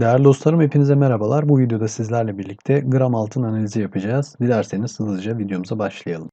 Değerli dostlarım hepinize merhabalar. Bu videoda sizlerle birlikte gram altın analizi yapacağız. Dilerseniz hızlıca videomuza başlayalım.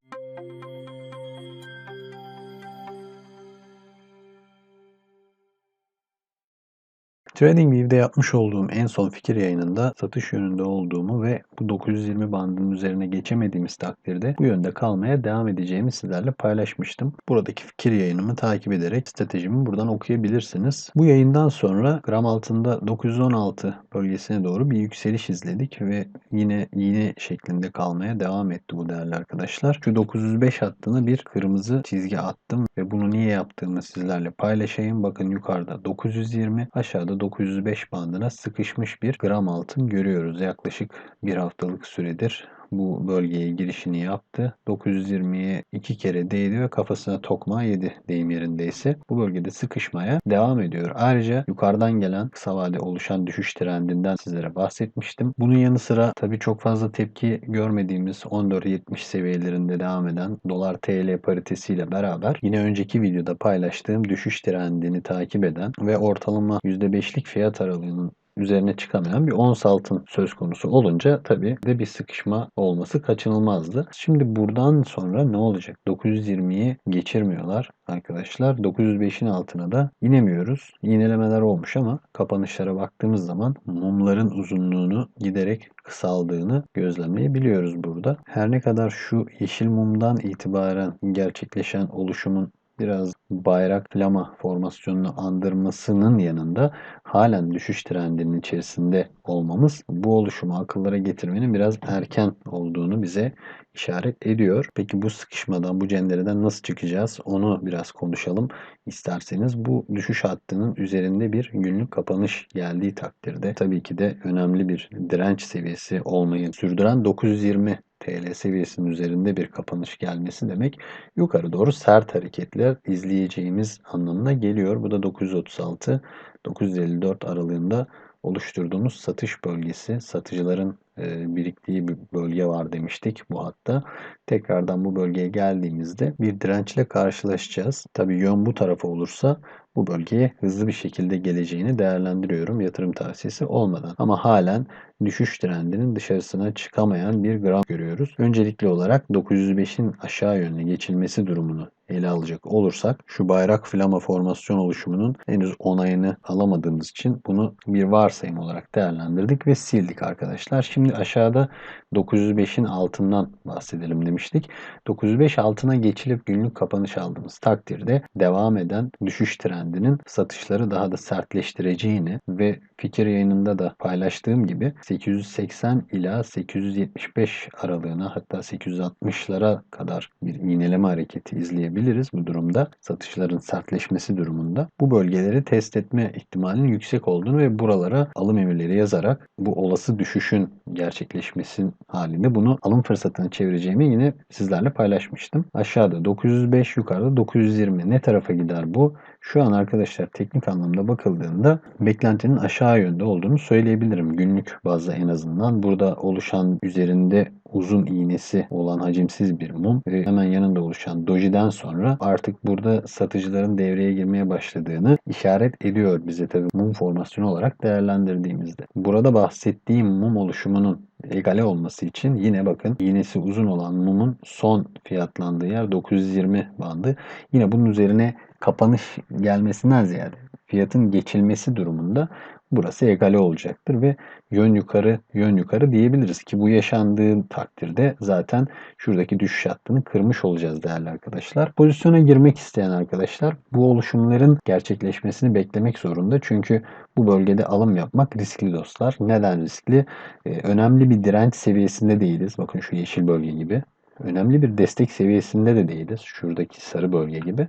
TradingView'de yapmış olduğum en son fikir yayınında satış yönünde olduğumu ve bu 920 bandının üzerine geçemediğimiz takdirde bu yönde kalmaya devam edeceğimi sizlerle paylaşmıştım. Buradaki fikir yayınımı takip ederek stratejimi buradan okuyabilirsiniz. Bu yayından sonra gram altında 916 bölgesine doğru bir yükseliş izledik ve yine iğne şeklinde kalmaya devam etti bu değerli arkadaşlar. Şu 905 hattını bir kırmızı çizgi attım ve bunu niye yaptığımı sizlerle paylaşayım. Bakın yukarıda 920 aşağıda 905 bandına sıkışmış bir gram altın görüyoruz. Yaklaşık bir haftalık süredir bu bölgeye girişini yaptı. 920'ye iki kere değdi ve kafasına tokma yedi deyim yerindeyse. Bu bölgede sıkışmaya devam ediyor. Ayrıca yukarıdan gelen kısa vade oluşan düşüş trendinden sizlere bahsetmiştim. Bunun yanı sıra tabii çok fazla tepki görmediğimiz 14.70 seviyelerinde devam eden dolar TL paritesiyle beraber yine önceki videoda paylaştığım düşüş trendini takip eden ve ortalama %5'lik fiyat aralığının üzerine çıkamayan bir ons altın söz konusu olunca tabii de bir sıkışma olması kaçınılmazdı. Şimdi buradan sonra ne olacak? 920'yi geçirmiyorlar arkadaşlar. 905'in altına da inemiyoruz. İğnelemeler olmuş ama kapanışlara baktığımız zaman mumların uzunluğunu giderek kısaldığını gözlemleyebiliyoruz burada. Her ne kadar şu yeşil mumdan itibaren gerçekleşen oluşumun biraz bayrak flama formasyonunu andırmasının yanında halen düşüş trendinin içerisinde olmamız bu oluşumu akıllara getirmenin biraz erken olduğunu bize işaret ediyor. Peki bu sıkışmadan, bu cendereden nasıl çıkacağız? Onu biraz konuşalım isterseniz. Bu düşüş hattının üzerinde bir günlük kapanış geldiği takdirde tabii ki de önemli bir direnç seviyesi olmayı sürdüren 920 TL seviyesinin üzerinde bir kapanış gelmesi demek yukarı doğru sert hareketler izleyeceğimiz anlamına geliyor. Bu da 936 954 aralığında oluşturduğumuz satış bölgesi. Satıcıların e, biriktiği bir bölge var demiştik bu hatta. Tekrardan bu bölgeye geldiğimizde bir dirençle karşılaşacağız. Tabi yön bu tarafa olursa bu bölgeye hızlı bir şekilde geleceğini değerlendiriyorum yatırım tavsiyesi olmadan. Ama halen düşüş trendinin dışarısına çıkamayan bir gram görüyoruz. Öncelikli olarak 905'in aşağı yönlü geçilmesi durumunu ele alacak olursak şu bayrak flama formasyon oluşumunun henüz onayını alamadığımız için bunu bir varsayım olarak değerlendirdik ve sildik arkadaşlar. Şimdi aşağıda 905'in altından bahsedelim demiştik. 905 altına geçilip günlük kapanış aldığımız takdirde devam eden düşüş trendinin satışları daha da sertleştireceğini ve fikir yayınında da paylaştığım gibi 880 ila 875 aralığına hatta 860'lara kadar bir iğneleme hareketi izleyebiliriz bu durumda. Satışların sertleşmesi durumunda. Bu bölgeleri test etme ihtimalinin yüksek olduğunu ve buralara alım emirleri yazarak bu olası düşüşün gerçekleşmesi halinde bunu alım fırsatına çevireceğimi yine sizlerle paylaşmıştım. Aşağıda 905 yukarıda 920 ne tarafa gider bu? Şu an arkadaşlar teknik anlamda bakıldığında beklentinin aşağı yönde olduğunu söyleyebilirim. Günlük bazda en azından. Burada oluşan üzerinde uzun iğnesi olan hacimsiz bir mum ve hemen yanında oluşan dojiden sonra artık burada satıcıların devreye girmeye başladığını işaret ediyor bize tabii mum formasyonu olarak değerlendirdiğimizde. Burada bahsettiğim mum oluşumunun egale olması için yine bakın iğnesi uzun olan mumun son fiyatlandığı yer 920 bandı. Yine bunun üzerine kapanış gelmesinden ziyade fiyatın geçilmesi durumunda burası egale olacaktır ve yön yukarı yön yukarı diyebiliriz ki bu yaşandığı takdirde zaten şuradaki düşüş hattını kırmış olacağız değerli arkadaşlar. Pozisyona girmek isteyen arkadaşlar bu oluşumların gerçekleşmesini beklemek zorunda. Çünkü bu bölgede alım yapmak riskli dostlar. Neden riskli? Ee, önemli bir direnç seviyesinde değiliz. Bakın şu yeşil bölge gibi önemli bir destek seviyesinde de değiliz. Şuradaki sarı bölge gibi.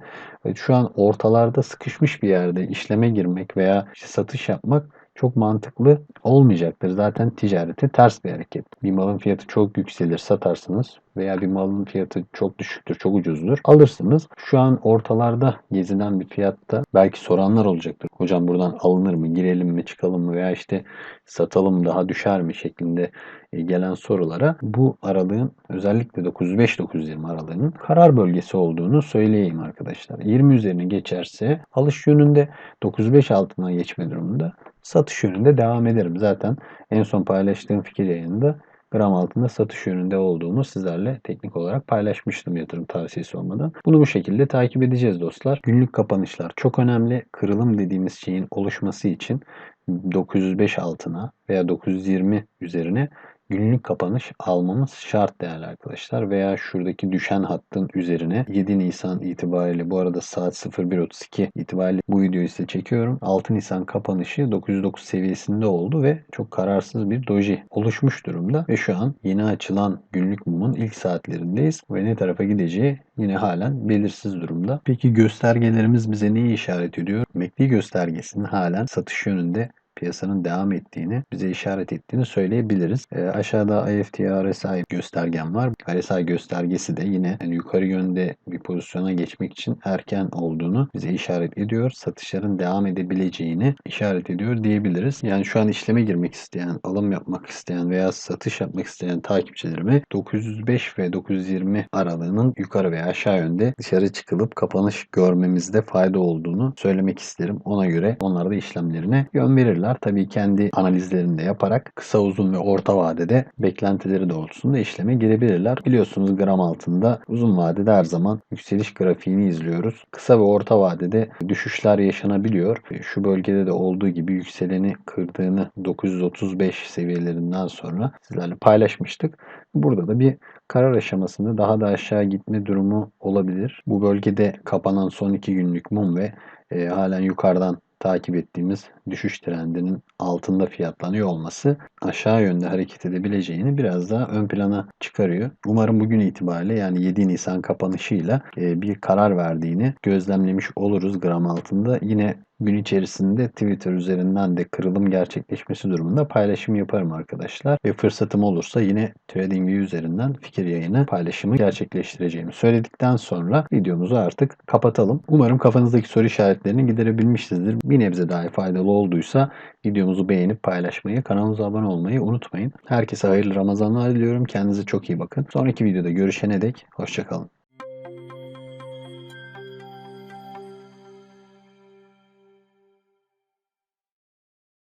Şu an ortalarda sıkışmış bir yerde işleme girmek veya satış yapmak çok mantıklı olmayacaktır. Zaten ticarete ters bir hareket. Bir malın fiyatı çok yükselir satarsınız veya bir malın fiyatı çok düşüktür, çok ucuzdur. Alırsınız. Şu an ortalarda gezilen bir fiyatta belki soranlar olacaktır. Hocam buradan alınır mı, girelim mi, çıkalım mı veya işte satalım daha düşer mi şeklinde e, gelen sorulara bu aralığın özellikle 905-920 aralığının karar bölgesi olduğunu söyleyeyim arkadaşlar. 20 üzerine geçerse alış yönünde 905 altına geçme durumunda satış yönünde devam ederim. Zaten en son paylaştığım fikir yayınında gram altında satış yönünde olduğumu sizlerle teknik olarak paylaşmıştım yatırım tavsiyesi olmadan. Bunu bu şekilde takip edeceğiz dostlar. Günlük kapanışlar çok önemli. Kırılım dediğimiz şeyin oluşması için 905 altına veya 920 üzerine günlük kapanış almamız şart değerli arkadaşlar. Veya şuradaki düşen hattın üzerine 7 Nisan itibariyle bu arada saat 01.32 itibariyle bu videoyu size çekiyorum. 6 Nisan kapanışı 909 seviyesinde oldu ve çok kararsız bir doji oluşmuş durumda. Ve şu an yeni açılan günlük mumun ilk saatlerindeyiz. Ve ne tarafa gideceği yine halen belirsiz durumda. Peki göstergelerimiz bize neyi işaret ediyor? MACD göstergesinin halen satış yönünde piyasanın devam ettiğini, bize işaret ettiğini söyleyebiliriz. E, aşağıda IFT RSI göstergem var. RSI göstergesi de yine yani yukarı yönde bir pozisyona geçmek için erken olduğunu bize işaret ediyor. Satışların devam edebileceğini işaret ediyor diyebiliriz. Yani şu an işleme girmek isteyen, alım yapmak isteyen veya satış yapmak isteyen takipçilerime 905 ve 920 aralığının yukarı veya aşağı yönde dışarı çıkılıp kapanış görmemizde fayda olduğunu söylemek isterim. Ona göre onlar da işlemlerine yön verirler alırlar. Tabii kendi analizlerini de yaparak kısa uzun ve orta vadede beklentileri doğrultusunda işleme girebilirler. Biliyorsunuz gram altında uzun vadede her zaman yükseliş grafiğini izliyoruz. Kısa ve orta vadede düşüşler yaşanabiliyor. Şu bölgede de olduğu gibi yükseleni kırdığını 935 seviyelerinden sonra sizlerle paylaşmıştık. Burada da bir karar aşamasında daha da aşağı gitme durumu olabilir. Bu bölgede kapanan son iki günlük mum ve e, halen yukarıdan takip ettiğimiz düşüş trendinin altında fiyatlanıyor olması aşağı yönde hareket edebileceğini biraz daha ön plana çıkarıyor. Umarım bugün itibariyle yani 7 Nisan kapanışıyla e, bir karar verdiğini gözlemlemiş oluruz gram altında. Yine gün içerisinde Twitter üzerinden de kırılım gerçekleşmesi durumunda paylaşım yaparım arkadaşlar. Ve fırsatım olursa yine TradingView üzerinden fikir yayını paylaşımı gerçekleştireceğimi söyledikten sonra videomuzu artık kapatalım. Umarım kafanızdaki soru işaretlerini giderebilmişizdir. Bir nebze daha faydalı olduysa videomuzu beğenip paylaşmayı, kanalımıza abone olmayı unutmayın. Herkese hayırlı Ramazanlar diliyorum. Kendinize çok iyi bakın. Sonraki videoda görüşene dek hoşçakalın.